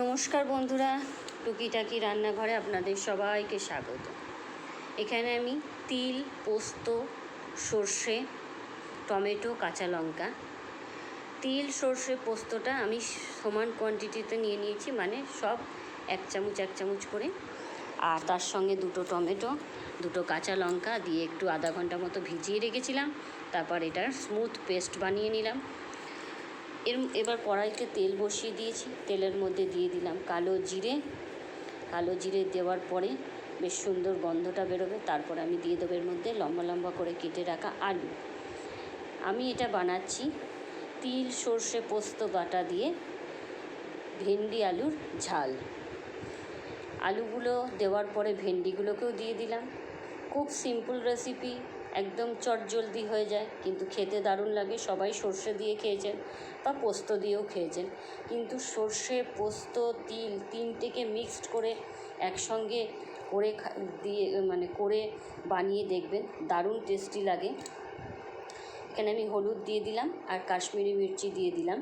নমস্কার বন্ধুরা, টুকিটাকি রান্নাঘরে আপনাদের সবাইকে স্বাগত। এখানে আমি তিল, পোস্ত, সর্ষে, টমেটো, কাঁচা লঙ্কা। তিল, সর্ষে, পোস্তটা আমি সমান কোয়ান্টিটিতে নিয়ে নিয়েছি মানে সব এক চামচ এক চামচ করে। আর তার সঙ্গে দুটো টমেটো, দুটো কাঁচা লঙ্কা দিয়ে একটু আধা ঘণ্টা মতো ভিজিয়ে রেখেছিলাম। তারপর এটার স্মুথ পেস্ট বানিয়ে নিলাম। এর এবার কড়াইতে তেল বসিয়ে দিয়েছি। তেলের মধ্যে দিয়ে দিলাম কালো জিরে। কালো জিরে দেওয়ার পরে বেশ সুন্দর গন্ধটা বেরোবে। তারপর আমি দিয়ে দেবো এর মধ্যে লম্বা লম্বা করে কেটে রাখা আলু। আমি এটা বানাচ্ছি তিল, সর্ষে পোস্ত, বাটা দিয়ে ভেন্ডি আলুর ঝাল। আলুগুলো দেওয়ার পরে ভেন্ডিগুলোকেও দিয়ে দিলাম। খুব সিম্পল রেসিপি। একদম চটজলদি হয়ে যায়। কিন্তু খেতে দারুণ লাগে, সবাই সর্ষে দিয়ে খেয়েছেন বা পোস্ত দিয়েও খেয়েছেন। কিন্তু সর্ষে, পোস্ত, তিল তিনটেকে মিক্সড করে একসঙ্গে করে দিয়ে মানে করে বানিয়ে দেখবেন, দারুণ টেস্টি লাগে। এখানে আমি হলুদ দিয়ে দিলাম আর কাশ্মীরি মির্চি দিয়ে দিলাম।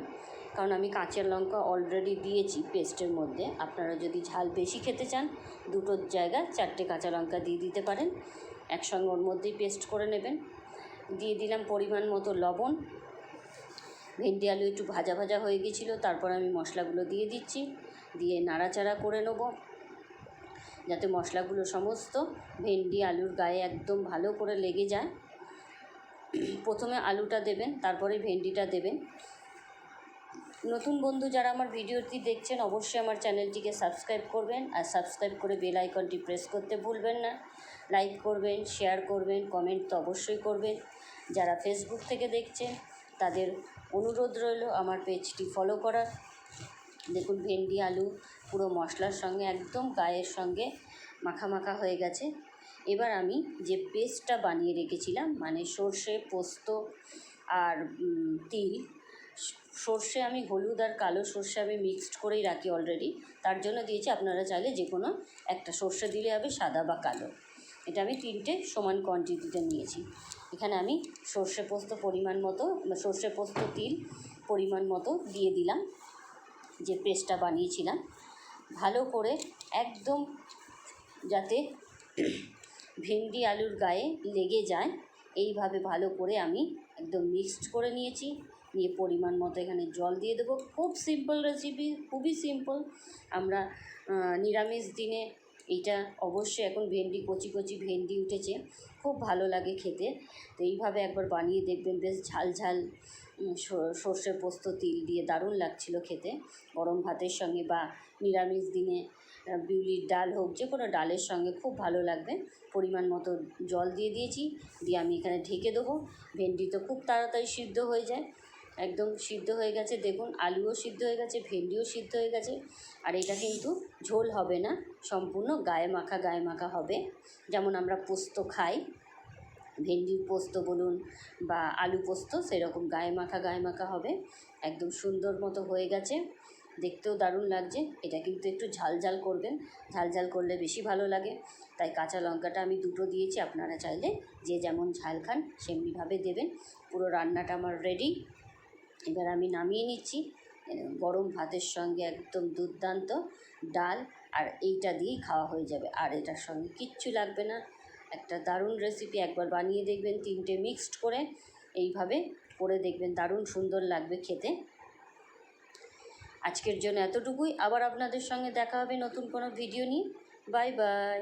কারণ আমি কাঁচা লঙ্কা অলরেডি দিয়েছি পেস্টের মধ্যে। আপনারা যদি ঝাল বেশি খেতে চান দুটোর জায়গায় চারটে কাঁচা লঙ্কা দিয়ে দিতে পারেন। একসঙ্গে ওর মধ্যেই পেস্ট করে নেবেন। দিয়ে দিলাম পরিমাণ মতো লবণ। ভেন্ডি আলু একটু ভাজা ভাজা হয়ে গেছিল, তারপর আমি মশলাগুলো দিয়ে দিচ্ছি। দিয়ে নাড়াচাড়া করে নেব। যাতে মশলাগুলো সমস্ত ভেন্ডি আলুর গায়ে একদম ভালো করে লেগে যায়। প্রথমে আলুটা দেবেন, তারপরে ভেন্ডিটা দেবেন। নতুন বন্ধু যারা আমার ভিডিওটি দেখছেন, অবশ্যই আমার চ্যানেলটিকে সাবস্ক্রাইব করবেন আর সাবস্ক্রাইব করে বেল আইকনটি প্রেস করতে ভুলবেন না। লাইক করবেন, শেয়ার করবেন, কমেন্ট তো অবশ্যই করবেন। যারা ফেসবুক থেকে দেখছেন, তাদের অনুরোধ রইল আমার পেজটি ফলো করার। দেখুন, ভেন্ডি, আলু, পুরো মশলার সঙ্গে একদম গায়ের সঙ্গে মাখা মাখা হয়ে গেছে। এবার আমি যে পেস্টটা বানিয়ে রেখেছিলাম মানে সর্ষে, পোস্ত আর তিল সর্ষে আমি হলুদ আর কালো সর্ষে আমি মিক্সড করেই রাখি অলরেডি তার জন্য দিয়েছি, আপনারা চাইলে যে কোনো একটা সর্ষে দিলে হবে সাদা বা কালো। এটা আমি তিনটে সমান কোয়ান্টিটিতে নিয়েছি। এখানে আমি সর্ষে পোস্ত পরিমাণ মতো সর্ষে পোস্ত তিল পরিমাণ মতো দিয়ে দিলাম, যে পেস্টটা বানিয়েছিলাম। ভালো করে একদম যাতে ভেন্ডি আলুর গায়ে লেগে যায়, এইভাবে ভালো করে আমি একদম মিক্সড করে নিয়েছি। নিয়ে পরিমাণ মতো এখানে জল দিয়ে দেবো। খুব সিম্পল রেসিপি খুবই সিম্পল আমরা নিরামিষ দিনে এইটা অবশ্যই এখন ভেন্ডি কচি কচি ভেন্ডি উঠেছে। খুব ভালো লাগে খেতে। তো এইভাবে একবার বানিয়ে দেখবেন বেশ ঝাল ঝাল উম, স- সর্ষে পোস্ত তিল দিয়ে দারুণ লাগছিল খেতে। গরম ভাতের সঙ্গে বা নিরামিষ দিনে বিউলির ডাল হোক যে কোনো ডালের সঙ্গে খুব ভালো লাগবে। পরিমাণ মতো জল দিয়ে দিয়েছি দিয়ে আমি এখানে ঢেকে দেবো। ভেন্ডি তো খুব তাড়াতাড়ি সিদ্ধ হয়ে যায়। একদম সিদ্ধ হয়ে গেছে। দেখুন, আলুও সিদ্ধ হয়ে গেছে, ভেন্ডিও সিদ্ধ হয়ে গেছে। আর এটা কিন্তু ঝোল হবে না, সম্পূর্ণ গায়ে মাখা গায়ে মাখা হবে। যেমন আমরা পোস্ত খাই, ভেন্ডির পোস্ত বলুন বা আলু পোস্ত, সেরকম গায়ে মাখা গায়ে মাখা হবে। একদম সুন্দর মতো হয়ে গেছে। দেখতেও দারুণ লাগছে। এটা কিন্তু একটু ঝাল ঝাল করবেন। ঝাল ঝাল করলে বেশি ভালো লাগে। তাই কাঁচা লঙ্কাটা আমি দুটো দিয়েছি, আপনারা চাইলে যে যেমন ঝাল খান, সেমনিভাবে দেবেন। পুরো রান্নাটা আমার রেডি এবার আমি নামিয়ে নিচ্ছি। গরম ভাতের সঙ্গে একদম দুর্দান্ত ডাল আর এইটা দিয়েই খাওয়া হয়ে যাবে। আর এটার সঙ্গে কিচ্ছু লাগবে না। একটা দারুণ রেসিপি একবার বানিয়ে দেখবেন, তিনটে মিক্সড করে এইভাবে করে দেখবেন। দারুণ সুন্দর লাগবে খেতে। আজকের জন্য এতটুকুই। আবার আপনাদের সঙ্গে দেখা হবে নতুন কোনো ভিডিও নিয়ে। Bye bye